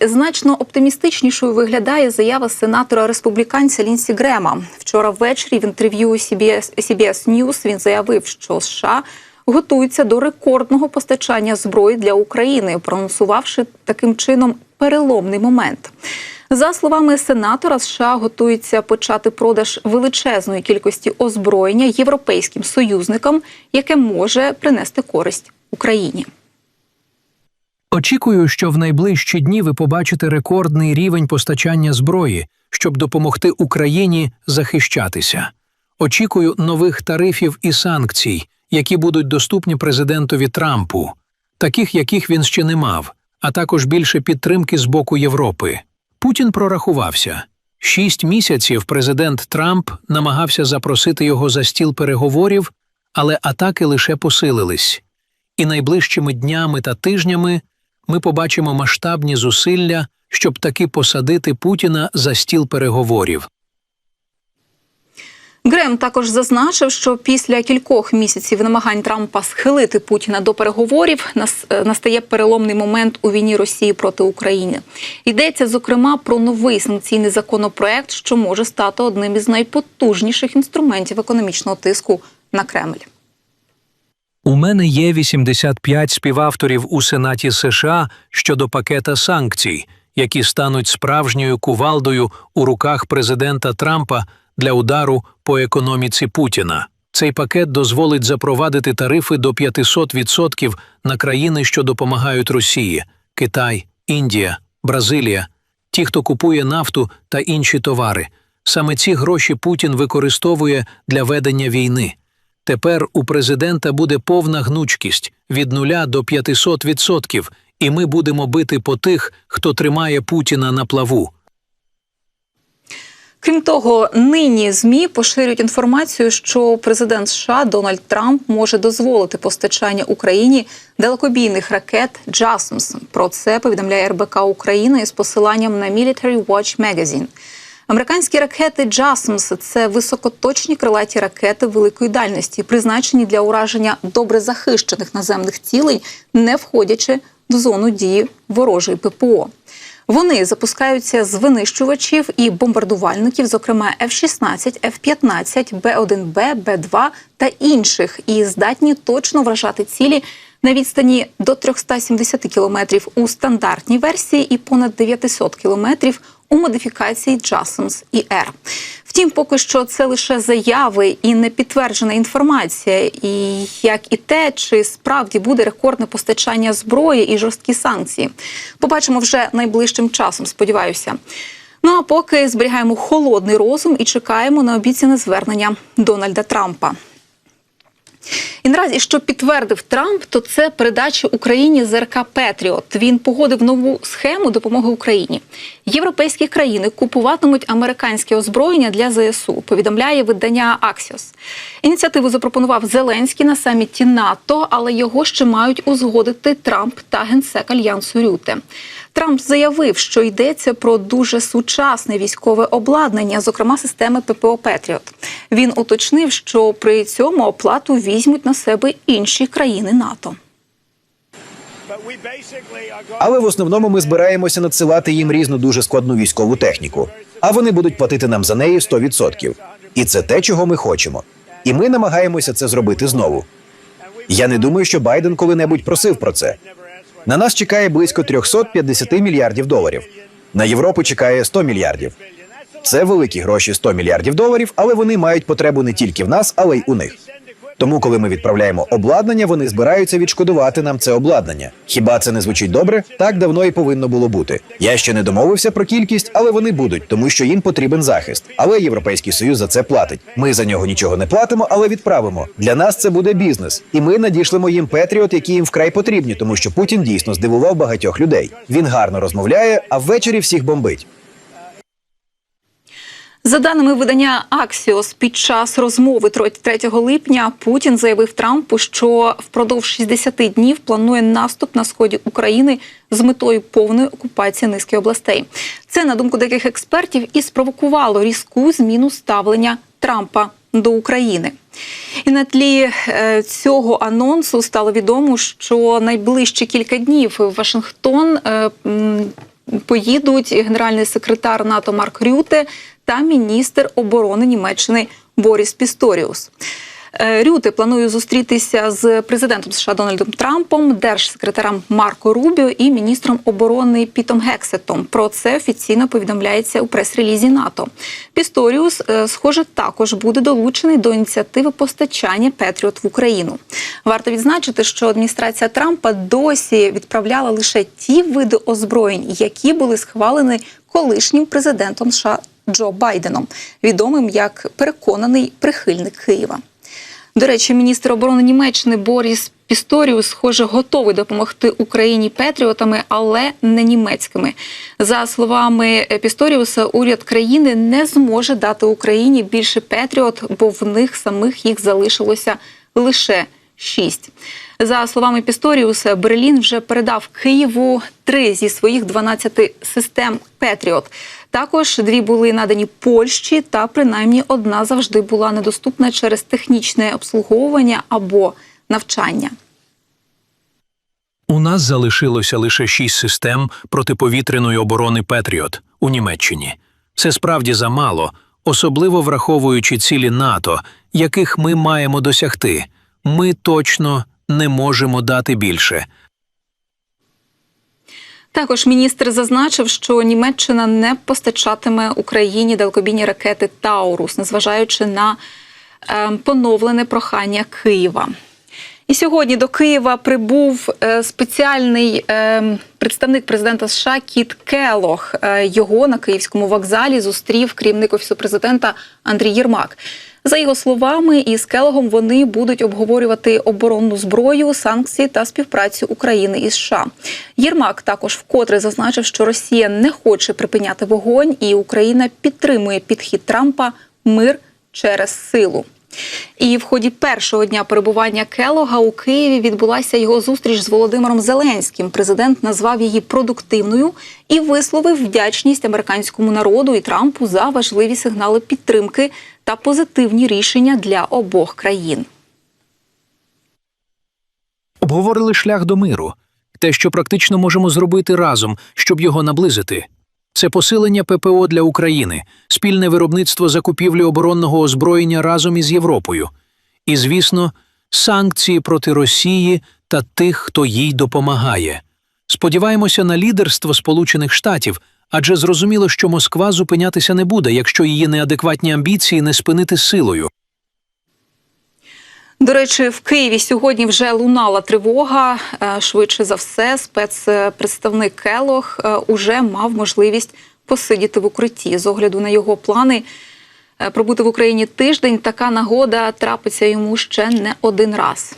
Натомість значно оптимістичнішою виглядає заява сенатора республіканця Лінсі Грема. Вчора ввечері в інтерв'ю CBS, CBS News він заявив, що США готуються до рекордного постачання зброї для України, проанонсувавши таким чином переломний момент. За словами сенатора, США готуються почати продаж величезної кількості озброєння європейським союзникам, яке може принести користь Україні. Очікую, що в найближчі дні ви побачите рекордний рівень постачання зброї, щоб допомогти Україні захищатися. Очікую нових тарифів і санкцій, які будуть доступні президентові Трампу, таких, яких він ще не мав, а також більше підтримки з боку Європи. Путін прорахувався. Шість місяців президент Трамп намагався запросити його за стіл переговорів, але атаки лише посилились. І найближчими днями та тижнями ми побачимо масштабні зусилля, щоб таки посадити Путіна за стіл переговорів. Грем також зазначив, що після кількох місяців намагань Трампа схилити Путіна до переговорів е, настає переломний момент у війні Росії проти України. Йдеться зокрема про новий санкційний законопроект, що може стати одним із найпотужніших інструментів економічного тиску на Кремль. У мене є 85 співавторів у Сенаті США щодо пакета санкцій, які стануть справжньою кувалдою у руках президента Трампа для удару по економіці Путіна. Цей пакет дозволить запровадити тарифи до 500% на країни, що допомагають Росії: Китай, Індія, Бразилія, ті, хто купує нафту та інші товари. Саме ці гроші Путін використовує для ведення війни. Тепер у президента буде повна гнучкість від 0 до 500%, і ми будемо бити по тих, хто тримає Путіна на плаву. Крім того, нині змі поширюють інформацію, що президент США Дональд Трамп може дозволити постачання Україні далекобійних ракет «Джасмс». Про це повідомляє РБК Україна із посиланням на Military Watch Magazine. Американські ракети «Джасмс» – це високоточні крилаті ракети великої дальності, призначені для ураження добре захищених наземних цілей, не входячи в зону дії ворожої ППО. Вони запускаються з винищувачів і бомбардувальників, зокрема F-16, F-15, Б-1Б, Б-2 та інших, і здатні точно вражати цілі на відстані до 370 кілометрів у стандартній версії і понад 900 кілометрів у модифікації JASMS і R. Втім, поки що це лише заяви і не підтверджена інформація, і як і те, чи справді буде рекордне постачання зброї і жорсткі санкції. Побачимо вже найближчим часом. Сподіваюся. Ну а поки зберігаємо холодний розум і чекаємо на обіцяне звернення Дональда Трампа. І наразі, що підтвердив Трамп, то це передача Україні ЗРК Петріот. Він погодив нову схему допомоги Україні. Європейські країни купуватимуть американське озброєння для ЗСУ. Повідомляє видання Аксіос. Ініціативу запропонував Зеленський на саміті НАТО, але його ще мають узгодити Трамп та генсек альянсу Рюте. Трамп заявив, що йдеться про дуже сучасне військове обладнання, зокрема системи ППО Петріот. Він уточнив, що при цьому оплату візьмуть на себе інші країни НАТО. Але в основному ми збираємося надсилати їм різну дуже складну військову техніку, а вони будуть платити нам за неї 100%. І це те, чого ми хочемо. І ми намагаємося це зробити знову. Я не думаю, що Байден коли-небудь просив про це. На нас чекає близько 350 мільярдів доларів. На Європу чекає 100 мільярдів. Це великі гроші 100 мільярдів доларів, але вони мають потребу не тільки в нас, але й у них. Тому, коли ми відправляємо обладнання, вони збираються відшкодувати нам це обладнання. Хіба це не звучить добре? Так давно і повинно було бути. Я ще не домовився про кількість, але вони будуть, тому що їм потрібен захист. Але Європейський Союз за це платить. Ми за нього нічого не платимо, але відправимо. Для нас це буде бізнес, і ми надішлемо їм Петріот, які їм вкрай потрібні, тому що Путін дійсно здивував багатьох людей. Він гарно розмовляє, а ввечері всіх бомбить. За даними видання Аксіос, під час розмови 3 липня Путін заявив Трампу, що впродовж 60 днів планує наступ на сході України з метою повної окупації низки областей. Це на думку деяких експертів і спровокувало різку зміну ставлення Трампа до України. І на тлі е, цього анонсу стало відомо, що найближчі кілька днів Вашингтон е, поїдуть генеральний секретар НАТО Марк Рюте та міністр оборони Німеччини Боріс Пісторіус. Е, Рюте планує зустрітися з президентом США Дональдом Трампом, держсекретарем Марко Рубіо і міністром оборони Пітом Гексетом. Про це офіційно повідомляється у прес-релізі НАТО. Пісторіус, е, схоже, також буде долучений до ініціативи постачання Петріот в Україну. Варто відзначити, що адміністрація Трампа досі відправляла лише ті види озброєнь, які були схвалені колишнім президентом США Джо Байденом, відомим як переконаний прихильник Києва. До речі, міністр оборони Німеччини Боріс Пісторіус, схоже, готовий допомогти Україні патріотами, але не німецькими. За словами Пісторіуса, уряд країни не зможе дати Україні більше патріот, бо в них самих їх залишилося лише шість. За словами Пісторіуса, Берлін вже передав Києву три зі своїх 12 систем Петріот. Також дві були надані Польщі, та принаймні одна завжди була недоступна через технічне обслуговування або навчання. У нас залишилося лише шість систем протиповітряної оборони Петріот у Німеччині. Це справді замало, особливо враховуючи цілі НАТО, яких ми маємо досягти. Ми точно не можемо дати більше. Також міністр зазначив, що Німеччина не постачатиме Україні далекобійні ракети Таурус, незважаючи на е, поновлене прохання Києва. І сьогодні до Києва прибув е, спеціальний е, представник президента США Кіт Келох. Його на київському вокзалі зустрів керівник офісу президента Андрій Єрмак. За його словами, із Келогом вони будуть обговорювати оборонну зброю, санкції та співпрацю України і США. Єрмак також вкотре зазначив, що Росія не хоче припиняти вогонь, і Україна підтримує підхід Трампа мир через силу. І в ході першого дня перебування Келога у Києві відбулася його зустріч з Володимиром Зеленським. Президент назвав її продуктивною і висловив вдячність американському народу і Трампу за важливі сигнали підтримки та позитивні рішення для обох країн. Обговорили шлях до миру, те, що практично можемо зробити разом, щоб його наблизити. Це посилення ППО для України, спільне виробництво закупівлі оборонного озброєння разом із Європою. І, звісно, санкції проти Росії та тих, хто їй допомагає. Сподіваємося на лідерство Сполучених Штатів, адже зрозуміло, що Москва зупинятися не буде, якщо її неадекватні амбіції не спинити силою. До речі, в Києві сьогодні вже лунала тривога. Е, Швидше за все, спецпредставник Келох е, уже мав можливість посидіти в укритті. З огляду на його плани е, пробути в Україні тиждень. Така нагода трапиться йому ще не один раз.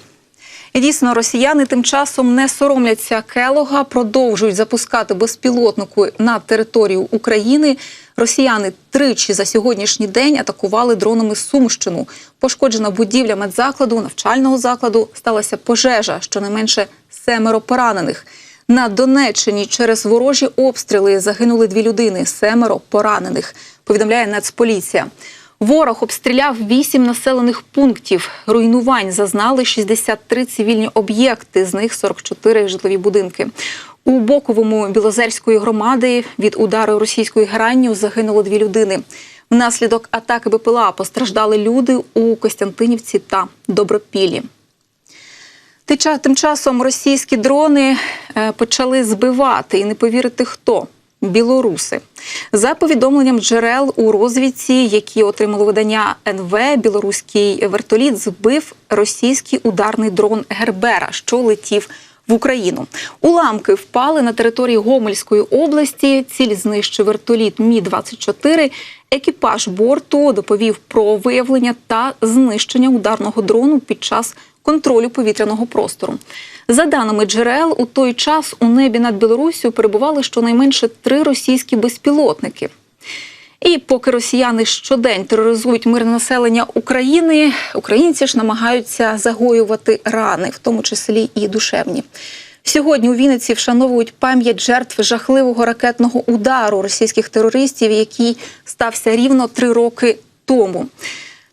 І дійсно, росіяни тим часом не соромляться Келога, продовжують запускати безпілотнику на територію України. Росіяни тричі за сьогоднішній день атакували дронами Сумщину. Пошкоджена будівля медзакладу, навчального закладу, сталася пожежа, щонайменше семеро поранених. На Донеччині через ворожі обстріли загинули дві людини, семеро поранених. Повідомляє Нацполіція. Ворог обстріляв вісім населених пунктів. Руйнувань зазнали 63 цивільні об'єкти, з них 44 житлові будинки. У Боковому Білозерської громади від удару російської гранню загинуло дві людини. Внаслідок атаки БПЛА постраждали люди у Костянтинівці та ча- Тим часом російські дрони е, почали збивати і не повірити хто. Білоруси за повідомленням джерел у розвідці, які отримало видання НВ, білоруський вертоліт збив російський ударний дрон Гербера, що летів в Україну. Уламки впали на території Гомельської області. Ціль знищив вертоліт Мі 24 Екіпаж борту доповів про виявлення та знищення ударного дрону під час контролю повітряного простору. За даними джерел, у той час у небі над Білоруссю перебували щонайменше три російські безпілотники. І поки росіяни щодень тероризують мирне населення України, українці ж намагаються загоювати рани, в тому числі і душевні. Сьогодні у Вінниці вшановують пам'ять жертв жахливого ракетного удару російських терористів, який стався рівно три роки тому.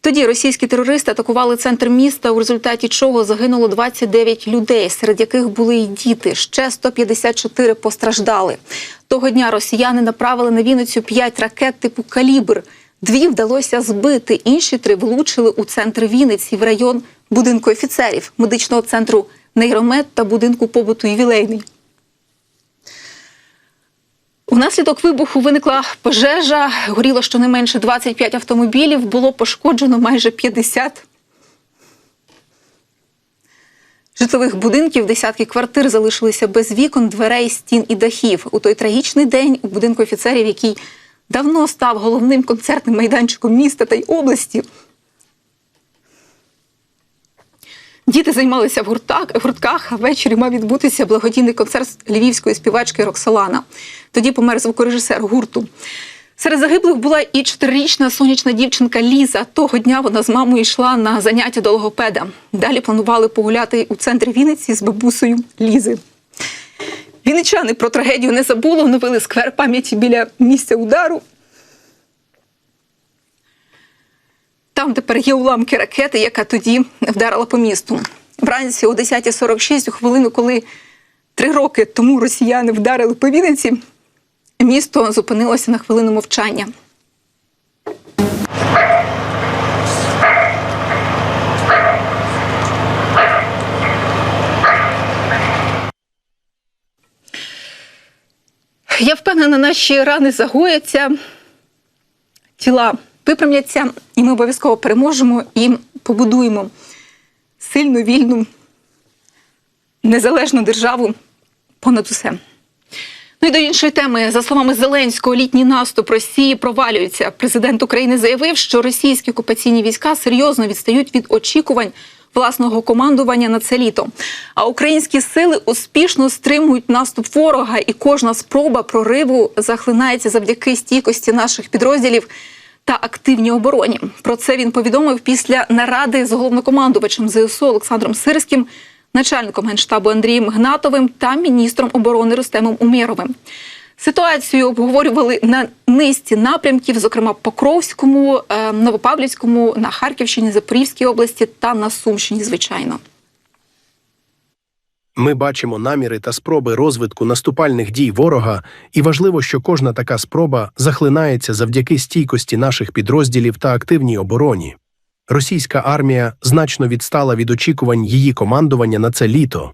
Тоді російські терористи атакували центр міста, у результаті чого загинуло 29 людей, серед яких були й діти. Ще 154 постраждали. Того дня росіяни направили на Вінницю п'ять ракет типу Калібр. Дві вдалося збити, інші три влучили у центр Вінниці в район будинку офіцерів, медичного центру Нейромед та будинку побуту ювілейний. Внаслідок вибуху виникла пожежа, горіло щонайменше 25 автомобілів, було пошкоджено майже 50 житлових будинків, десятки квартир залишилися без вікон, дверей, стін і дахів. У той трагічний день у будинку офіцерів, який давно став головним концертним майданчиком міста та й області. Діти займалися в гуртах, в гуртках, а ввечері мав відбутися благодійний концерт львівської співачки Роксолана. Тоді помер звукорежисер гурту. Серед загиблих була і чотирирічна сонячна дівчинка Ліза. Того дня вона з мамою йшла на заняття до логопеда. Далі планували погуляти у центрі Вінниці з бабусею Лізи. Вінничани про трагедію не забули, оновили сквер пам'яті біля місця удару. Там тепер є уламки ракети, яка тоді вдарила по місту. Вранці о 10.46, у хвилину, коли три роки тому росіяни вдарили по Вінниці, місто зупинилося на хвилину мовчання. Я впевнена, наші рани загояться, тіла випрямляться, і ми обов'язково переможемо і побудуємо сильну, вільну, незалежну державу понад усе. Ну і до іншої теми, за словами Зеленського, літній наступ Росії провалюється. Президент України заявив, що російські окупаційні війська серйозно відстають від очікувань власного командування на це літо. А українські сили успішно стримують наступ ворога, і кожна спроба прориву захлинається завдяки стійкості наших підрозділів та активній обороні. Про це він повідомив після наради з головнокомандувачем ЗСУ Олександром Сирським, начальником генштабу Андрієм Гнатовим та міністром оборони Рустемом Умєровим. Ситуацію обговорювали на низці напрямків, зокрема Покровському, е, Новопавлівському, на Харківщині, Запорізькій області та на Сумщині, звичайно. Ми бачимо наміри та спроби розвитку наступальних дій ворога, і важливо, що кожна така спроба захлинається завдяки стійкості наших підрозділів та активній обороні. Російська армія значно відстала від очікувань її командування на це літо.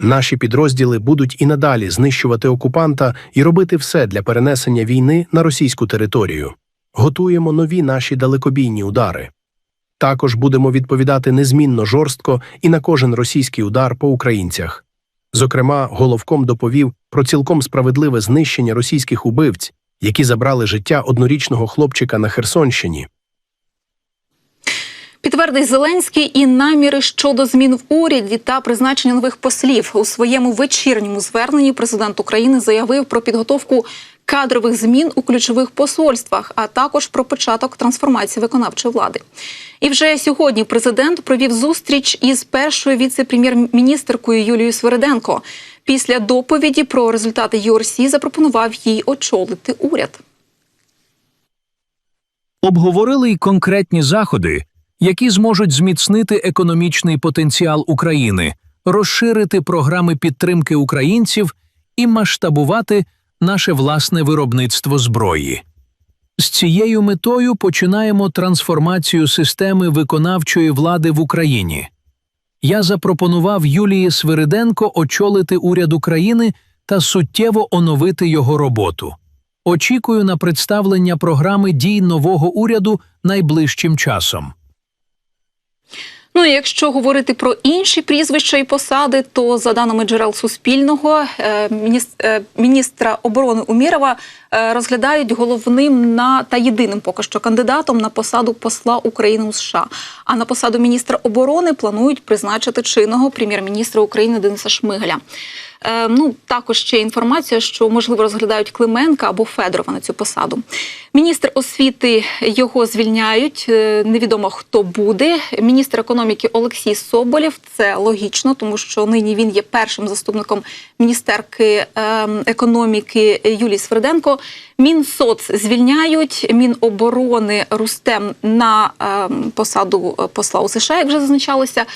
Наші підрозділи будуть і надалі знищувати окупанта і робити все для перенесення війни на російську територію. Готуємо нові наші далекобійні удари. Також будемо відповідати незмінно жорстко і на кожен російський удар по українцях. Зокрема, головком доповів про цілком справедливе знищення російських убивць, які забрали життя однорічного хлопчика на Херсонщині. Підтвердив Зеленський і наміри щодо змін в уряді та призначення нових послів у своєму вечірньому зверненні. Президент України заявив про підготовку кадрових змін у ключових посольствах, а також про початок трансформації виконавчої влади. І вже сьогодні президент провів зустріч із першою віце-прем'єр-міністеркою Юлією Свириденко. Після доповіді про результати ЮРСІ запропонував їй очолити уряд. Обговорили й конкретні заходи, які зможуть зміцнити економічний потенціал України, розширити програми підтримки українців і масштабувати наше власне виробництво зброї. З цією метою починаємо трансформацію системи виконавчої влади в Україні. Я запропонував Юлії Свириденко очолити уряд України та суттєво оновити його роботу. Очікую на представлення програми дій нового уряду найближчим часом. Ну якщо говорити про інші прізвища і посади, то за даними джерел Суспільного, е, е, міністра оборони Умірова е, розглядають головним на та єдиним поки що кандидатом на посаду посла України у США. А на посаду міністра оборони планують призначити чинного прем'єр-міністра України Дениса Шмигаля. Е, ну також ще інформація, що можливо розглядають Клименка або Федорова на цю посаду. Міністр освіти його звільняють. е, Невідомо хто буде. Міністр економіки Олексій Соболєв. Це логічно, тому що нині він є першим заступником міністерки е, економіки Юлії Сверденко. Мінсоц звільняють. Міноборони Рустем на е, посаду посла у США, як вже зазначалося.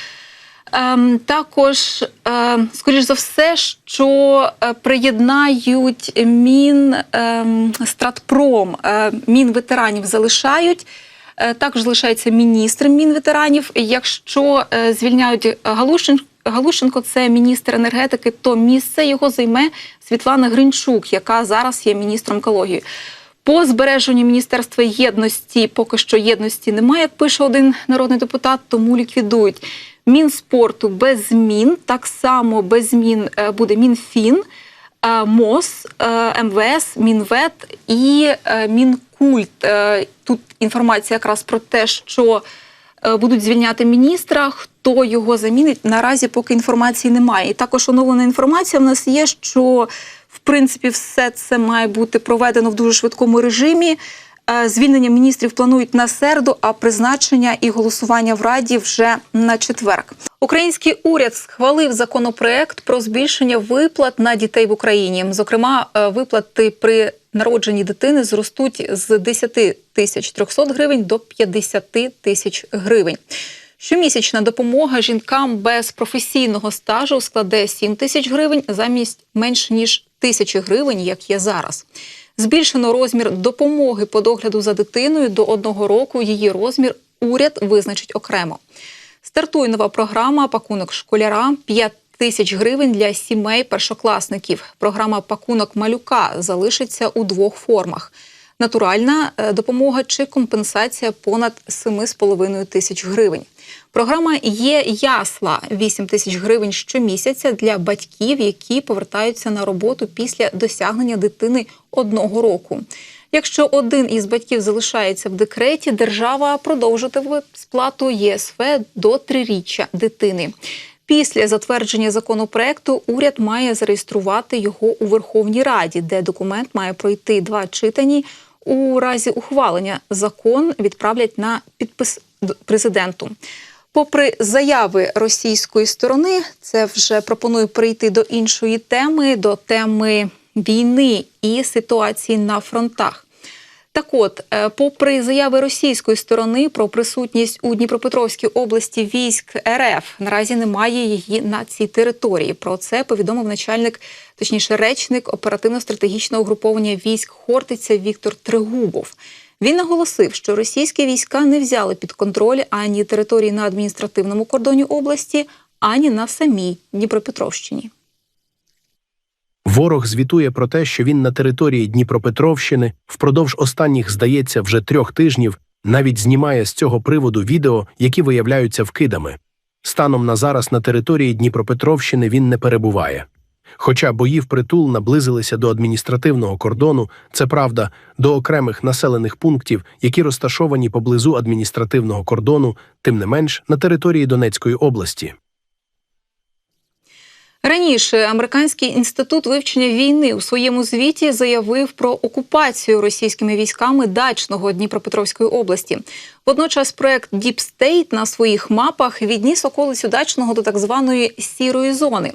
Ем, також, е, скоріш за все, що е, приєднають мін ем, Стратпром, е, мін ветеранів залишають. Е, Також залишається міністр мінветеранів. Якщо звільняють Галушин, Галущенко, це міністр енергетики, то місце його займе Світлана Гринчук, яка зараз є міністром екології. По збереженню Міністерства єдності поки що єдності немає, як пише один народний депутат, тому ліквідують. Мінспорту без змін, так само без змін е, буде Мінфін, е, МОЗ, е, МВС, Мінвет і Мінкульт. Тут інформація якраз про те, що будуть звільняти міністра. Хто його замінить? Наразі поки інформації немає. І також оновлена інформація в нас є, що в принципі все це має бути проведено в дуже швидкому режимі. Е, Звільнення міністрів планують на середу, а призначення і голосування в раді вже на четверг. Український уряд схвалив законопроект про збільшення виплат на дітей в Україні. Зокрема, е, виплати при народженні дитини зростуть з 10 тисяч 300 гривень до 50 тисяч гривень. Щомісячна допомога жінкам без професійного стажу складе 7 тисяч гривень замість менш ніж тисячі гривень, як є зараз. Збільшено розмір допомоги по догляду за дитиною до одного року. Її розмір уряд визначить окремо. Стартує нова програма Пакунок школяра 5 тисяч гривень для сімей першокласників. Програма Пакунок малюка залишиться у двох формах: натуральна е, допомога чи компенсація понад 7,5 тисяч гривень. Програма є ясла 8 тисяч гривень щомісяця для батьків, які повертаються на роботу після досягнення дитини одного року. Якщо один із батьків залишається в декреті, держава продовжитиме сплату ЄСВ до триріччя дитини. Після затвердження законопроекту уряд має зареєструвати його у Верховній Раді, де документ має пройти два читані. У разі ухвалення закон відправлять на підпис президенту. Попри заяви російської сторони, це вже пропоную перейти до іншої теми, до теми війни і ситуації на фронтах. Так от, е, попри заяви російської сторони про присутність у Дніпропетровській області військ РФ, наразі немає її на цій території. Про це повідомив начальник, точніше, речник оперативно-стратегічного угруповання військ Хортиця Віктор Тригубов. Він наголосив, що російські війська не взяли під контроль ані території на адміністративному кордоні області, ані на самій Дніпропетровщині. Ворог звітує про те, що він на території Дніпропетровщини впродовж останніх, здається, вже трьох тижнів навіть знімає з цього приводу відео, які виявляються вкидами. Станом на зараз на території Дніпропетровщини він не перебуває. Хоча бої впритул наблизилися до адміністративного кордону, це правда, до окремих населених пунктів, які розташовані поблизу адміністративного кордону, тим не менш на території Донецької області. Раніше американський інститут вивчення війни у своєму звіті заявив про окупацію російськими військами дачного Дніпропетровської області. Водночас проект Deep State на своїх мапах відніс околицю дачного до так званої сірої зони.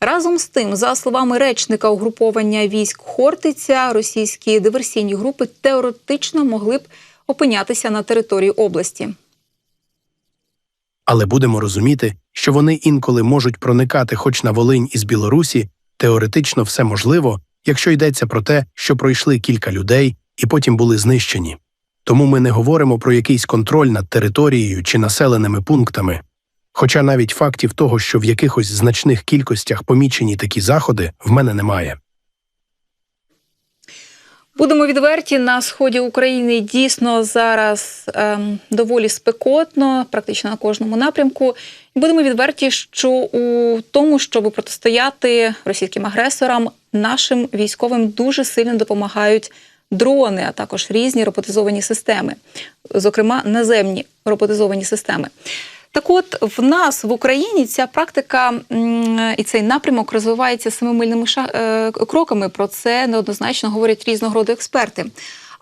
Разом з тим, за словами речника угруповання військ Хортиця, російські диверсійні групи теоретично могли б опинятися на території області. Але будемо розуміти, що вони інколи можуть проникати хоч на Волинь із Білорусі, теоретично все можливо, якщо йдеться про те, що пройшли кілька людей і потім були знищені. Тому ми не говоримо про якийсь контроль над територією чи населеними пунктами. Хоча навіть фактів того, що в якихось значних кількостях помічені такі заходи, в мене немає. Будемо відверті на сході України дійсно зараз ем, доволі спекотно, практично на кожному напрямку. Будемо відверті, що у тому, щоб протистояти російським агресорам, нашим військовим дуже сильно допомагають дрони, а також різні роботизовані системи, зокрема наземні роботизовані системи. Так от в нас в Україні ця практика і цей напрямок розвивається семимильними е, кроками. Про це неоднозначно говорять різного роду експерти.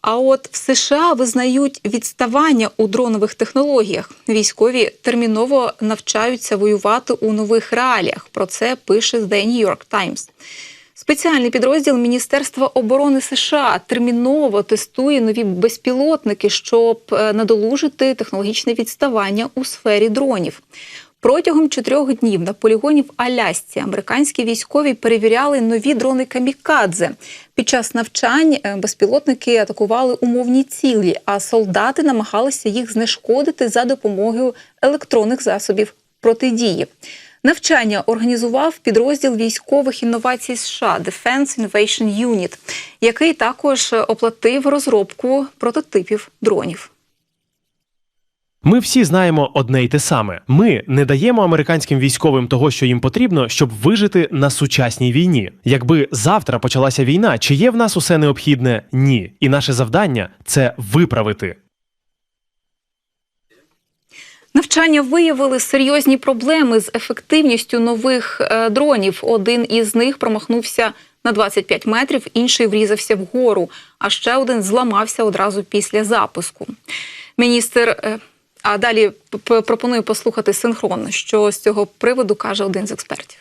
А от в США визнають відставання у дронових технологіях. Військові терміново навчаються воювати у нових реаліях. Про це пише The New York Times. Спеціальний підрозділ Міністерства оборони США терміново тестує нові безпілотники, щоб е, надолужити технологічне відставання у сфері дронів. Протягом чотирьох днів на полігоні в Алясці американські військові перевіряли нові дрони камікадзе. Під час навчань е, безпілотники атакували умовні цілі, а солдати намагалися їх знешкодити за допомогою електронних засобів протидії. Навчання організував підрозділ військових інновацій США Defense Innovation Unit, який також оплатив розробку прототипів дронів. Ми всі знаємо одне й те саме: ми не даємо американським військовим того, що їм потрібно, щоб вижити на сучасній війні. Якби завтра почалася війна, чи є в нас усе необхідне? Ні. І наше завдання це виправити. Навчання виявили серйозні проблеми з ефективністю нових е, дронів. Один із них промахнувся на 25 метрів, інший врізався вгору, а ще один зламався одразу після запуску. Міністр, е, а далі пропоную послухати синхронно, що з цього приводу каже один з експертів.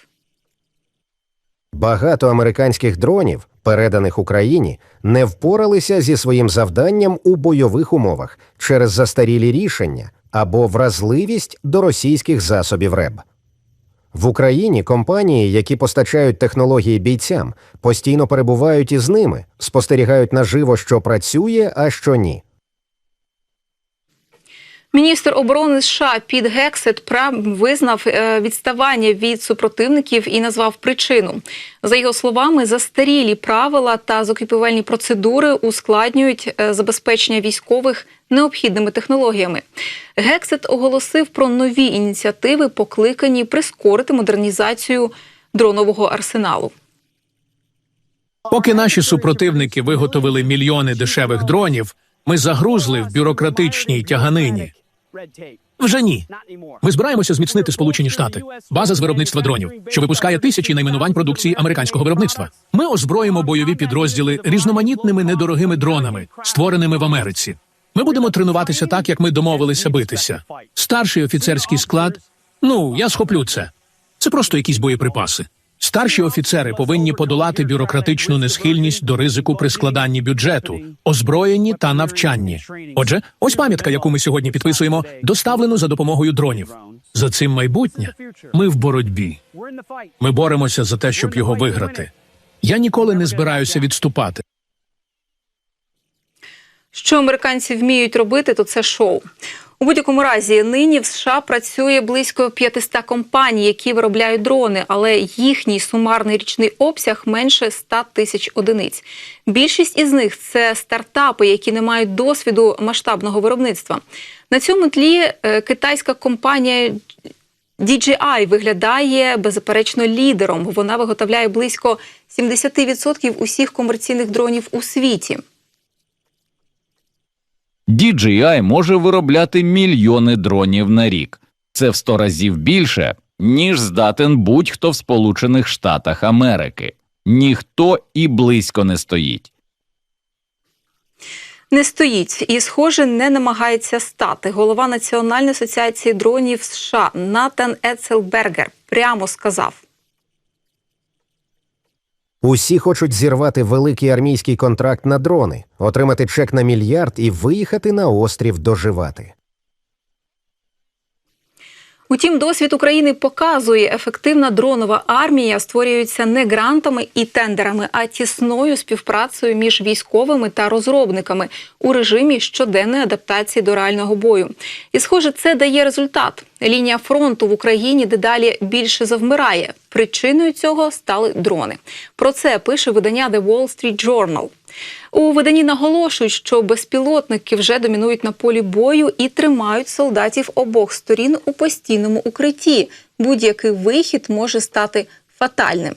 Багато американських дронів, переданих Україні, не впоралися зі своїм завданням у бойових умовах через застарілі рішення або вразливість до російських засобів РЕБ. В Україні компанії, які постачають технології бійцям, постійно перебувають із ними, спостерігають наживо, що працює, а що ні. Міністр оборони США Піт Гексет прям визнав е, відставання від супротивників і назвав причину. За його словами, застарілі правила та закупівельні процедури ускладнюють е, забезпечення військових необхідними технологіями. Гексет оголосив про нові ініціативи, покликані прискорити модернізацію дронового арсеналу. Поки наші супротивники виготовили мільйони дешевих дронів, ми загрузли в бюрократичній тяганині. Вже ні. Ми збираємося зміцнити Сполучені Штати. База з виробництва дронів, що випускає тисячі найменувань продукції американського виробництва. Ми озброїмо бойові підрозділи різноманітними недорогими дронами, створеними в Америці. Ми будемо тренуватися так, як ми домовилися битися. Старший офіцерський склад. Ну, я схоплю це. Це просто якісь боєприпаси. Старші офіцери повинні подолати бюрократичну несхильність до ризику при складанні бюджету, озброєнні та навчанні. Отже, ось пам'ятка, яку ми сьогодні підписуємо, доставлену за допомогою дронів. За цим майбутнє ми в боротьбі. Ми боремося за те, щоб його виграти. Я ніколи не збираюся відступати. Що американці вміють робити, то це шоу. У будь-якому разі нині в США працює близько 500 компаній, які виробляють дрони, але їхній сумарний річний обсяг менше 100 тисяч одиниць. Більшість із них це стартапи, які не мають досвіду масштабного виробництва. На цьому тлі е, китайська компанія DJI виглядає беззаперечно лідером. Вона виготовляє близько 70% усіх комерційних дронів у світі. DJI може виробляти мільйони дронів на рік. Це в 100 разів більше, ніж здатен будь-хто в Сполучених Штатах Америки. Ніхто і близько не стоїть. Не стоїть і, схоже, не намагається стати. Голова Національної асоціації дронів США Натан Ецелбергер прямо сказав. Усі хочуть зірвати великий армійський контракт на дрони, отримати чек на мільярд і виїхати на острів доживати. Утім, досвід України показує, ефективна дронова армія створюється не грантами і тендерами, а тісною співпрацею між військовими та розробниками у режимі щоденної адаптації до реального бою. І, схоже, це дає результат. Лінія фронту в Україні дедалі більше завмирає. Причиною цього стали дрони. Про це пише видання The Wall Street Journal. У виданні наголошують, що безпілотники вже домінують на полі бою і тримають солдатів обох сторін у постійному укритті. Будь-який вихід може стати фатальним.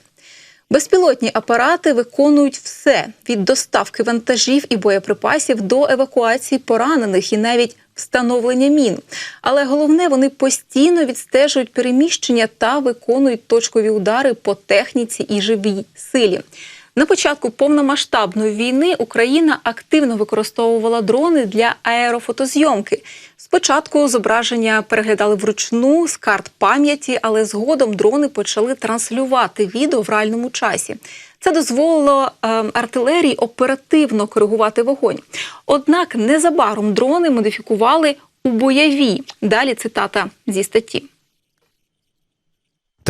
Безпілотні апарати виконують все від доставки вантажів і боєприпасів до евакуації поранених і навіть встановлення мін. Але головне, вони постійно відстежують переміщення та виконують точкові удари по техніці і живій силі. На початку повномасштабної війни Україна активно використовувала дрони для аерофотозйомки. Спочатку зображення переглядали вручну з карт пам'яті, але згодом дрони почали транслювати відео в реальному часі. Це дозволило е, артилерії оперативно коригувати вогонь. Однак незабаром дрони модифікували у бойові. Далі цитата зі статті.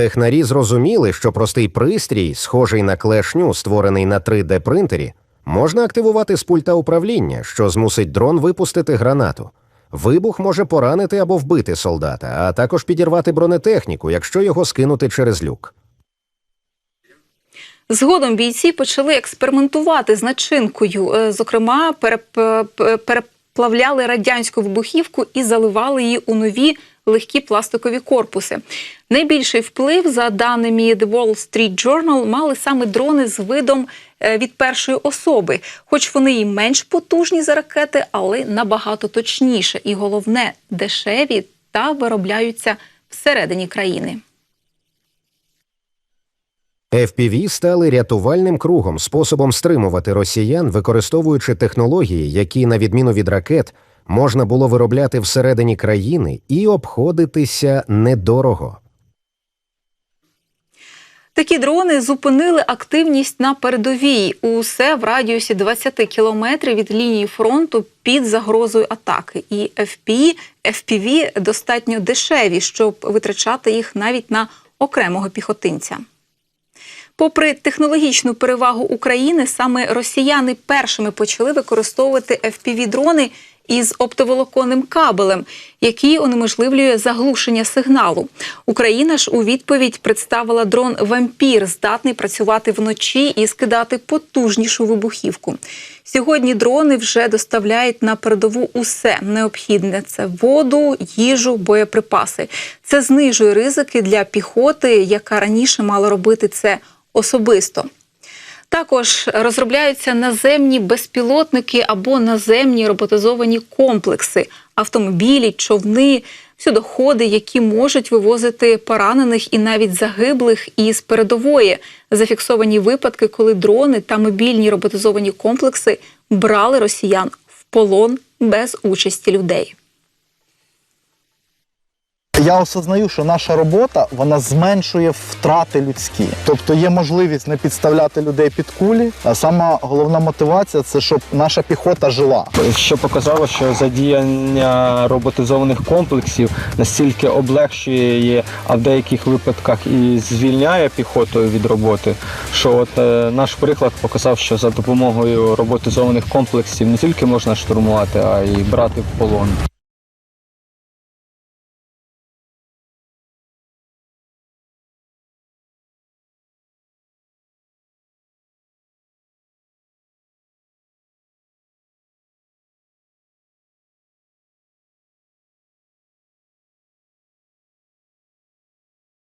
Технарі зрозуміли, що простий пристрій, схожий на клешню, створений на 3D принтері, можна активувати з пульта управління, що змусить дрон випустити гранату. Вибух може поранити або вбити солдата, а також підірвати бронетехніку, якщо його скинути через люк. Згодом бійці почали експериментувати з начинкою. Е, Зокрема, переп- переплавляли радянську вибухівку і заливали її у нові легкі пластикові корпуси. Найбільший вплив, за даними The Wall Street Journal, мали саме дрони з видом е, від першої особи, хоч вони і менш потужні за ракети, але набагато точніше. І головне дешеві та виробляються всередині країни. FPV стали рятувальним кругом, способом стримувати росіян, використовуючи технології, які, на відміну від ракет, можна було виробляти всередині країни і обходитися недорого. Такі дрони зупинили активність на передовій. Усе в радіусі 20 кілометрів від лінії фронту під загрозою атаки. І FPV, FPV достатньо дешеві, щоб витрачати їх навіть на окремого піхотинця. Попри технологічну перевагу України, саме росіяни першими почали використовувати FPV-дрони із оптоволоконним кабелем, який унеможливлює заглушення сигналу. Україна ж у відповідь представила дрон Вампір, здатний працювати вночі і скидати потужнішу вибухівку. Сьогодні дрони вже доставляють на передову усе необхідне: це воду, їжу, боєприпаси. Це знижує ризики для піхоти, яка раніше мала робити це особисто. Також розробляються наземні безпілотники або наземні роботизовані комплекси, автомобілі, човни, всюдоходи, які можуть вивозити поранених і навіть загиблих із передової. Зафіксовані випадки, коли дрони та мобільні роботизовані комплекси брали росіян в полон без участі людей. Я осознаю, що наша робота вона зменшує втрати людські. Тобто є можливість не підставляти людей під кулі. А сама головна мотивація це щоб наша піхота жила. що показало, що задіяння роботизованих комплексів настільки облегшує а в деяких випадках і звільняє піхоту від роботи. Що от е, наш приклад показав, що за допомогою роботизованих комплексів не тільки можна штурмувати, а й брати в полон.